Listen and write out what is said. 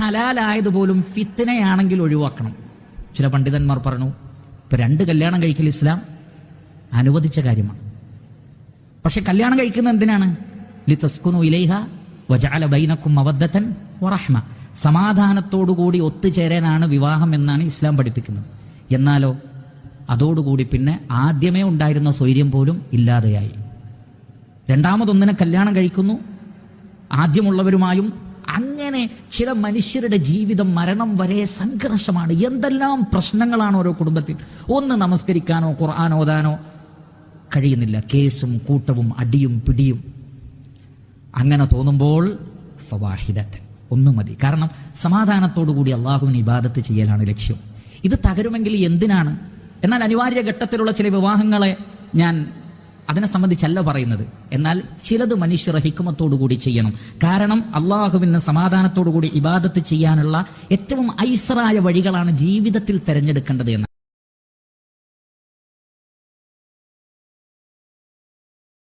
ഹലാലായതുപോലും ഫിത്തനയാണെങ്കിൽ ഒഴിവാക്കണം. ചില പണ്ഡിതന്മാർ പറഞ്ഞു ഇപ്പൊ രണ്ട് കല്യാണം കഴിക്കൽ ഇസ്ലാം അനുവദിച്ച കാര്യമാണ്. പക്ഷെ കല്യാണം കഴിക്കുന്നത് എന്തിനാണ്? ലിതസ്കുനു ഇലൈഹ വജാല ബൈനക്കും അവദ്ധത്തൻ വറഹ്മ. സമാധാനത്തോടുകൂടി ഒത്തുചേരാനാണ് വിവാഹം എന്നാണ് ഇസ്ലാം പഠിപ്പിക്കുന്നത്. എന്നാലോ അതോടുകൂടി പിന്നെ ആദ്യമേ ഉണ്ടായിരുന്ന സ്വൈര്യം പോലും ഇല്ലാതെയായി. രണ്ടാമതൊന്നിനെ കല്യാണം കഴിക്കുന്നു. ആദ്യമുള്ളവരുമായും അങ്ങനെ ചില മനുഷ്യരുടെ ജീവിതം മരണം വരെ സംഘർഷമാണ്. എന്തെല്ലാം പ്രശ്നങ്ങളാണ് ഓരോ കുടുംബത്തിൽ? ഒന്ന് നമസ്കരിക്കാനോ ഖുർആൻ ഓതാനോ. കഴിയുന്നില്ല. കേസും കൂട്ടവും അടിയും പിടിയും. അങ്ങനെ തോന്നുമ്പോൾ ഫവാഹിദത്തൻ ഒന്നും മതി. കാരണം സമാധാനത്തോടു കൂടി അള്ളാഹുവിന് ഇബാദത്ത് ചെയ്യലാണ് ലക്ഷ്യം. ഇത് തകരുമെങ്കിൽ എന്തിനാണ്? എന്നാൽ അനിവാര്യ ഘട്ടത്തിലുള്ള ചില വിവാഹങ്ങളെ ഞാൻ അതിനെ സംബന്ധിച്ചല്ല പറയുന്നത്. എന്നാൽ ചിലത് മനുഷ്യർ കൂടി ചെയ്യണം. കാരണം അള്ളാഹുവിന് സമാധാനത്തോടു കൂടി ഇബാദത്ത് ചെയ്യാനുള്ള ഏറ്റവും ഐസറായ വഴികളാണ് ജീവിതത്തിൽ തിരഞ്ഞെടുക്കേണ്ടത് എന്ന്